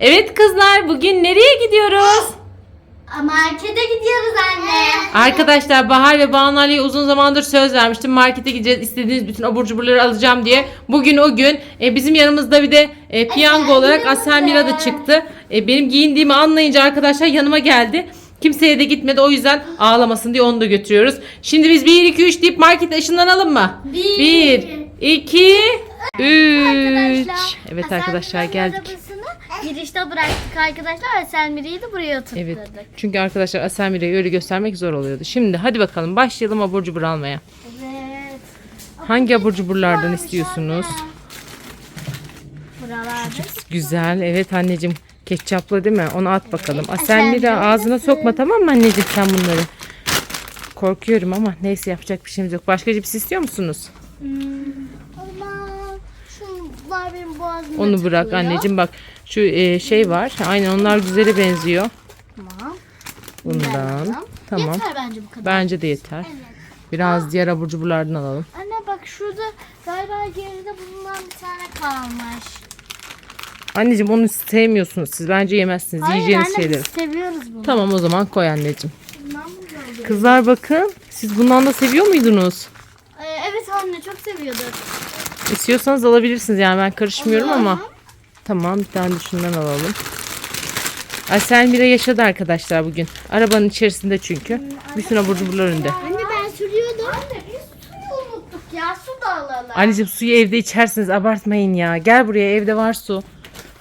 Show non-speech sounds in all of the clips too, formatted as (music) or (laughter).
Evet kızlar bugün nereye gidiyoruz? (gasps) Markete gidiyoruz anne. Arkadaşlar Bahar ve Banu Ali'ye uzun zamandır söz vermiştim. Markete gideceğiz istediğiniz bütün abur cuburları alacağım diye. Bugün o gün. E, bizim yanımızda bir de e, piyango olarak Asel Mira da çıktı. E, benim giyindiğimi anlayınca arkadaşlar yanıma geldi. Kimseye de gitmedi o yüzden ağlamasın diye onu da götürüyoruz. Şimdi biz 1 2 3 deyip markete ışınlanalım mı? Bir. 1 2 3 Arkadaşlar, Evet Hasan arkadaşlar Mira'nın geldik. arabasını girişte bıraktık arkadaşlar. Selmiri'yi de buraya oturtturduk. Evet. Çünkü arkadaşlar Asel Mira'yı öyle göstermek zor oluyordu. Şimdi hadi bakalım başlayalım abur cubur almaya. Evet. Hangi abur cuburlardan istiyorsunuz? Buralarda. Güzel. Evet anneciğim. Ketçaplı değil mi? Onu at bakalım. Mira ağzına sokma tamam mı anneciğim sen bunları? Korkuyorum ama neyse yapacak bir şeyimiz yok. Başka cips istiyor musunuz? Benim boğazımda Onu bırak takılıyor. anneciğim bak. Şu e, şey var. Aynen onlar güzele benziyor. Tamam. Bundan. Tamam. Yeter bence bu kadar. Bence de yeter. Biraz diğer abur cuburlardan alalım. Anne bak şurada galiba geride bulunan bir tane kalmış. Anneciğim onu sevmiyorsunuz. Siz bence yemezsiniz. Hayır Yiyeceğiniz anne şeyleri. biz seviyoruz bunu. Tamam o zaman koy anneciğim. Bundan mı alıyoruz? Kızlar bakın. Siz bundan da seviyor muydunuz? Ee, evet anne çok seviyorduk. İstiyorsanız alabilirsiniz yani ben karışmıyorum ama. Tamam bir tane şundan alalım. Asel Mira yaşadı arkadaşlar bugün. Arabanın içerisinde çünkü. Bütün abur cuburlar önünde. Anne ben sürüyordum. Anne biz suyu unuttuk ya su da alalım. Anneciğim suyu evde içersiniz abartmayın ya. Gel buraya evde var su.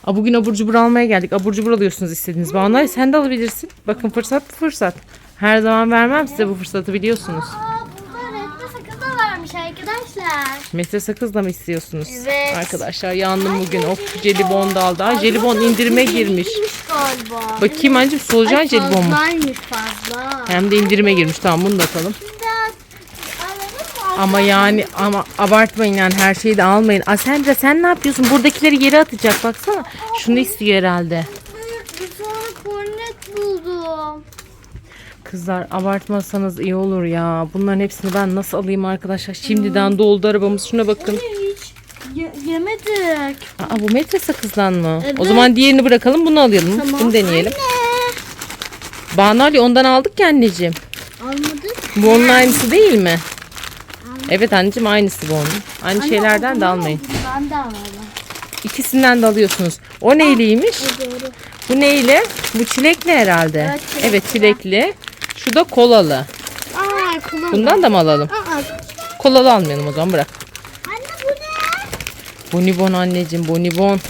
Aa, bugün abur cubur almaya geldik. Abur cubur alıyorsunuz istediğiniz. Bana sen de alabilirsin. Bakın fırsat bu fırsat. Her zaman vermem size bu fırsatı biliyorsunuz. Aa burada renkli sakız da varmış arkadaşlar. Metre sakız da mı istiyorsunuz? Evet. Arkadaşlar yandım bugün. Of jelibon da aldı. Aa, jelibon indirime girmiş. galiba. Bakayım anneciğim solucan jelibon mu? Fazlaymış fazla. Hem de indirime girmiş. Tamam bunu da atalım. Ama yani ama abartmayın yani her şeyi de almayın. Asendra sen ne yapıyorsun? Buradakileri yere atacak baksana. Şunu istiyor herhalde. Bir tane kornet buldum. Kızlar abartmasanız iyi olur ya. Bunların hepsini ben nasıl alayım arkadaşlar? Şimdiden doldu arabamız. Şuna bakın. Hiç ye- yemedik. Aa bu metre sakızdan mı? Evet. O zaman diğerini bırakalım bunu alayım. Tamam. Bunu deneyelim. Anne. Banu Ali ondan aldık ya anneciğim. Almadık. Bu onun aynısı değil mi? Evet anneciğim aynısı bu onun. Aynı şeylerden de almayın. Ben de alalım. İkisinden de alıyorsunuz. O neyliymiş? Doğru. Bu neyle? Bu çilekli herhalde. Evet, çilekli. Evet çilekli. Şu da kolalı. Aa kullan. Bundan da mı alalım? Aa. Kolalı almayalım o zaman bırak. Anne bu ne? Bonibon anneciğim bonibon. Ha.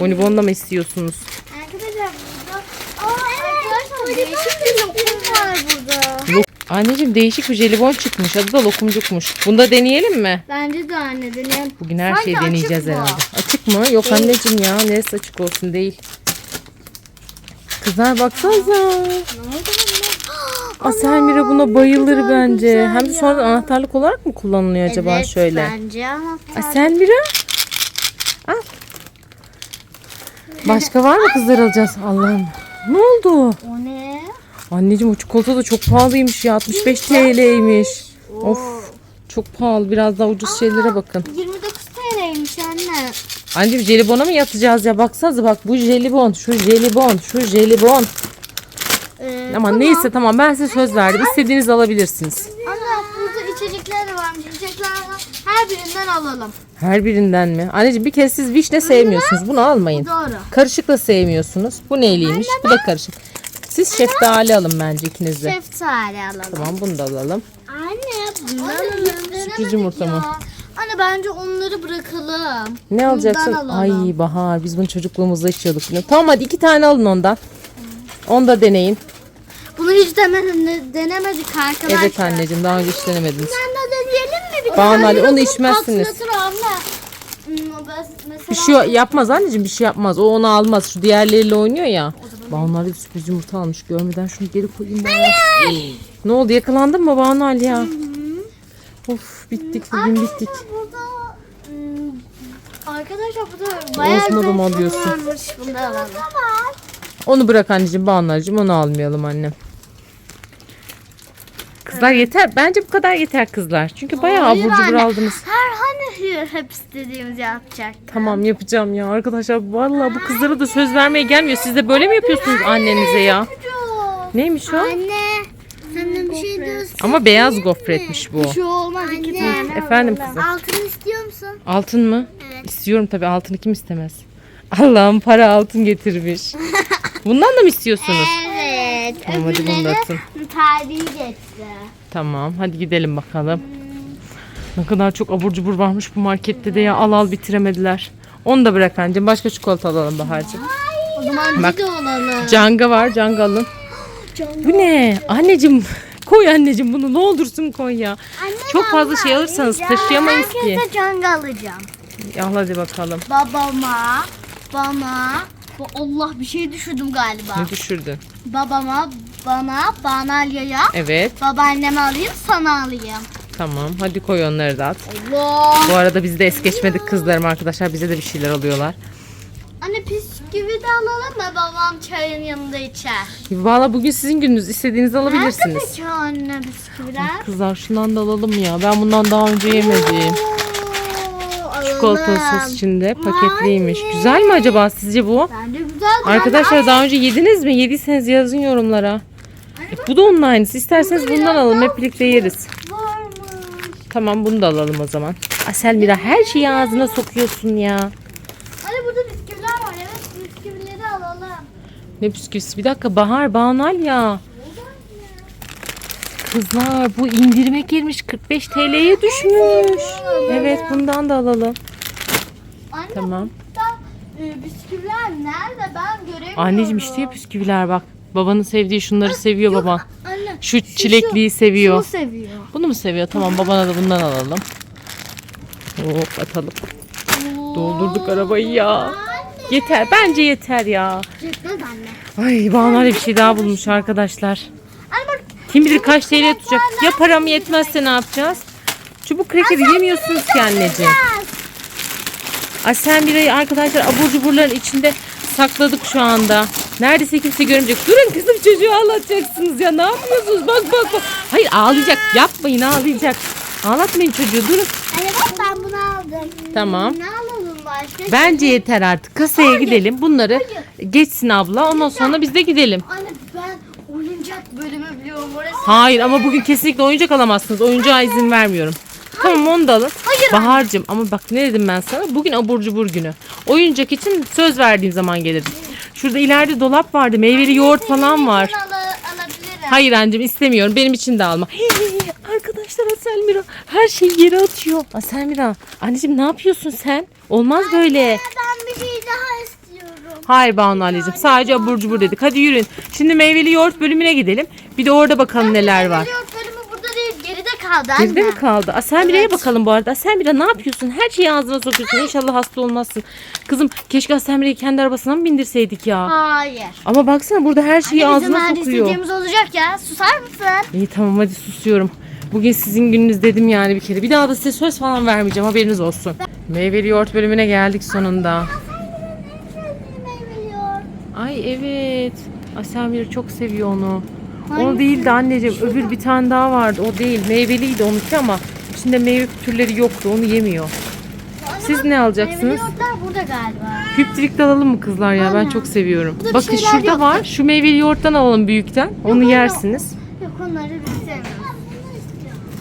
Bonibon da mı istiyorsunuz? Arkadaşlar burada. Aa arkadaşlar değişik bir lokum var burada. Lok- Anneciğim değişik bir jelibon çıkmış. Adı da lokumcukmuş. Bunu da deneyelim mi? Bence de anne deneyelim. Bugün her Sanki şeyi açık deneyeceğiz bu. herhalde. Açık mı? Yok anneciğim ya. Neresi açık olsun değil. Kızlar baksanıza. Ne oldu buna? Bayılır bence. Hem de sonra anahtarlık olarak mı kullanılıyor acaba evet, şöyle? Bence anahtar. Asel Mira. Al. Başka var mı kızlar alacağız? Allah'ım. Ne oldu? O ne? Anneciğim o çikolata da çok pahalıymış ya. 65 TL'ymiş. Of. Çok pahalı. Biraz daha ucuz şeylere bakın. 29 TL'ymiş anne. Anneciğim jelibona mı yatacağız ya? Baksanıza bak bu jelibon, şu jelibon, şu jelibon. Ee, Ama neyse tamam ben size söz verdim. İstediğinizi alabilirsiniz. Anne burada içecekler de varmış. İçeceklerden her birinden alalım. Her birinden mi? Anneciğim bir kez siz vişne sevmiyorsunuz. Bunu almayın. Doğru. Karışık da sevmiyorsunuz. Bu neyliymiş? Bu da karışık. Siz şeftali alın bence ikiniz de. Şeftali alalım. Tamam bunu da alalım. Anne bundan alalım. Sürpriz yumurta mı? Bence onları bırakalım. Ne alacaksın? Bundan Ay alalım. Bahar biz bunu çocukluğumuzda içiyorduk. Tamam hadi iki tane alın ondan. Onu da deneyin. Bunu hiç denemedik, denemedik arkadaşlar. Evet anneciğim daha önce hiç denemediniz. Sen de deneyelim mi? Bir Banu Ali, onu içmezsiniz. Hmm, Bir şey yapmaz anneciğim bir şey yapmaz. O onu almaz. Şu diğerleriyle oynuyor ya. Banu Ali sürpriz yumurta almış. Görmeden şunu geri koyayım ben. ne oldu yakalandın mı Banu Ali ya? Of bittik bugün bittik. hmm, arkadaşlar burada bayağı Osman'ı güzel mı şey alıyorsun? varmış. Bunu da alalım. Onu bırak anneciğim Ali'cim onu almayalım annem. Kızlar yeter. Bence bu kadar yeter kızlar. Çünkü bayağı Hayır abur cubur anne. aldınız. Her hani hep istediğimizi yapacak. Tamam yapacağım ya arkadaşlar. Vallahi bu kızlara da söz vermeye gelmiyor. Siz de böyle mi yapıyorsunuz annenize ya? Neymiş o? Anne. Senden bir şey diyorsun. Ama beyaz gofretmiş bu. Şu olmaz iki tane. Efendim kızım. Altın istiyor musun? Altın mı? İstiyorum tabii altını kim istemez? Allah'ım para altın getirmiş. (laughs) Bundan da mı istiyorsunuz? Evet. Tamam, hadi bunu da atın. tarihi geçti. Tamam hadi gidelim bakalım. Ne kadar çok abur cubur varmış bu markette de ya al al bitiremediler. Onu da bırak anneciğim. Başka çikolata alalım Bahar'cığım. O zaman Bak. bir de olalım. Canga var canga alın. (gasps) Bu ne? Anneciğim koy anneciğim bunu ne olursun koy ya. Çok fazla şey alırsanız taşıyamayız ki. Herkese canga alacağım. Al hadi bakalım. Babama, bana, Allah bir şey düşürdüm galiba. Ne düşürdün? Babama, bana, bana Alya'ya, Evet babaanneme alayım, sana alayım. tamam hadi koy onları da at. Allah. Bu arada biz de es geçmedik kızlarım arkadaşlar bize de bir şeyler alıyorlar. Anne bisküvi de alalım mı babam çayın yanında içer? Valla bugün sizin gününüz istediğinizi Nerede alabilirsiniz. peki anne bisküviler? Kızlar şundan da alalım ya. Ben bundan daha önce yemedim. Oo, Sos içinde paketliymiş. Güzel mi acaba sizce bu? Bence güzel. Arkadaşlar daha önce yediniz mi? Yediyseniz yazın yorumlara. E, bu da onun aynısı. İsterseniz bundan alalım. Hep birlikte yeriz. varmış. Tamam bunu da alalım o zaman. Asel Mira her şeyi ağzına sokuyorsun ya. Anne burada bisküviler var. Evet bisküvileri alalım. Ne bisküvisi? Bir dakika Bahar, Banal ya. Kızlar bu indirime girmiş 45 TL'ye düşmüş. Evet bundan da alalım. Anne Tamam. burada e, bisküviler nerede ben göremiyorum. Anneciğim işte ya bisküviler bak. Babanın sevdiği şunları seviyor baban. Anne Şu çilekliyi seviyor. bunu seviyor. Bunu mu seviyor? Tamam babana da bundan alalım. Hop atalım. Doldurduk arabayı ya. Yeter. Bence yeter ya. Yetmez anne. Ay Banu bir şey daha bulmuş arkadaşlar. Anne bak Kim bilir kaç TL tutacak. Ya param yetmezse ne yapacağız? Çubuk krekeri yemiyorsunuz ki anneciğim. Ay sen birayı arkadaşlar abur cuburların içinde sakladık şu anda. Neredeyse kimse görmeyecek. Durun kızım çocuğu ağlatacaksınız ya. Ne yapıyorsunuz? Bak bak bak. Hayır ağlayacak. Yapmayın ağlayacak. Ağlatmayın çocuğu durun. Anne bak ben bunu aldım. Tamam. Ne alalım başka? Bence yeter artık. Kasaya gidelim. Bunları geçsin abla. Ondan sonra biz de gidelim. Anne ben oyuncak bölümü biliyorum orası. Hayır ama bugün kesinlikle oyuncak alamazsınız. Oyuncağa izin vermiyorum. Tamam onu da alın. Bahar'cığım ama bak ne dedim ben sana? Bugün abur cubur günü. Oyuncak için söz verdiğim zaman gelirim. Şurada ileride dolap vardı. Meyveli yoğurt falan var. Hayır anneciğim istemiyorum. Benim için de alma. Arkadaşlar Aselmira her şeyi yere atıyor. Aselmira anneciğim ne yapıyorsun sen? Olmaz böyle. Ben bir şey daha istiyorum. Hayır Banu anneciğim sadece abur cubur dedik. Hadi yürüyün. Şimdi meyveli yoğurt bölümüne gidelim. Bir de orada bakalım neler var. Kaldı anne. Geride mi kaldı? Aselmira'ya Evet. bakalım bu arada. Aselmira ne yapıyorsun? Her şeyi ağzına sokuyorsun. İnşallah hasta olmazsın. Kızım keşke Aselmira'yı kendi arabasına mı bindirseydik ya? Hayır. Ama baksana burada her şeyi Anne ağzına sokuyor. istediğimiz olacak ya. Susar mısın? İyi tamam hadi susuyorum. Bugün sizin gününüz dedim yani bir kere. Bir daha da size söz falan vermeyeceğim haberiniz olsun. Meyveli yoğurt bölümüne geldik sonunda. Ay evet. Aselmira çok seviyor onu. O Hangisi? değil de anneciğim öbür bir tane daha vardı. O değil. Meyveliydi onunki ama içinde meyve türleri yoktu. Onu yemiyor. Siz ne alacaksınız? Yoğurtlar burada galiba. Hüptirik de alalım mı kızlar ya? Ben çok seviyorum. Burada bir Bakın şeyler şurada yok. var. Şu meyveli yoğurttan alalım büyükten. Onu hayır, yersiniz. Yok onları biz sevmiyoruz.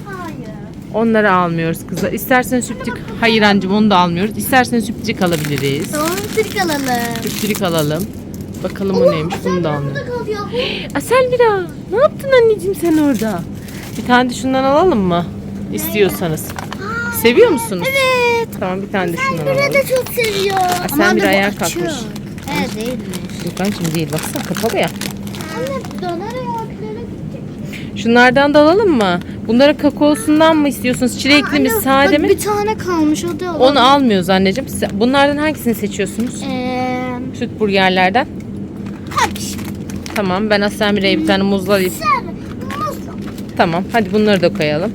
Hayır. Onları almıyoruz kızlar. İsterseniz süptik. Hayır anneciğim onu da almıyoruz. İsterseniz süptik alabiliriz. Tamam Türk alalım. Süptik alalım. Bakalım o neymiş. Bunu da almıyoruz. Burada kalıyor. Aselmira ne yaptın anneciğim sen orada? Bir tane de şundan alalım mı? İstiyorsanız. Seviyor musunuz? Evet. Tamam bir tane de şundan alalım. da çok seviyor. sen bir bu ayağa kalkmış. Evet değilmiş. Yok anneciğim değil baksana kapalı ya. Anne döner yoğurtlara gidecek. Şunlardan da alalım mı? Bunların kakaosundan mı istiyorsunuz? Çilekli mi, Anne, sade bak mi? Bir tane kalmış hadi alalım. Onu almıyoruz anneciğim. Siz- Bunlardan hangisini seçiyorsunuz? Eee... Süt burgerlerden. Hadi. Tamam ben Aselmira'ya bir tane muzlu alayım. Sen. Tamam hadi bunları da koyalım.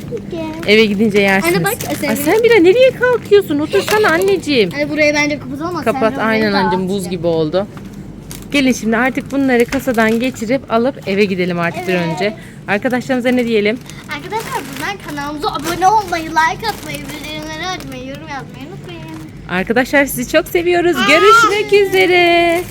Eve gidince yersiniz. Anne bak, Aselmira- Aselmira nereye kalkıyorsun? Otursana anneciğim. Hadi burayı bence kapatalım. Kapat aynen anneciğim buz gibi oldu. Gelin şimdi artık bunları kasadan geçirip alıp eve gidelim artık bir Evet. önce. Arkadaşlarımıza ne diyelim? Arkadaşlar buradan kanalımıza abone olmayı, like atmayı, bildirimleri açmayı, yorum yazmayı unutmayın. Arkadaşlar sizi çok seviyoruz. Görüşmek üzere.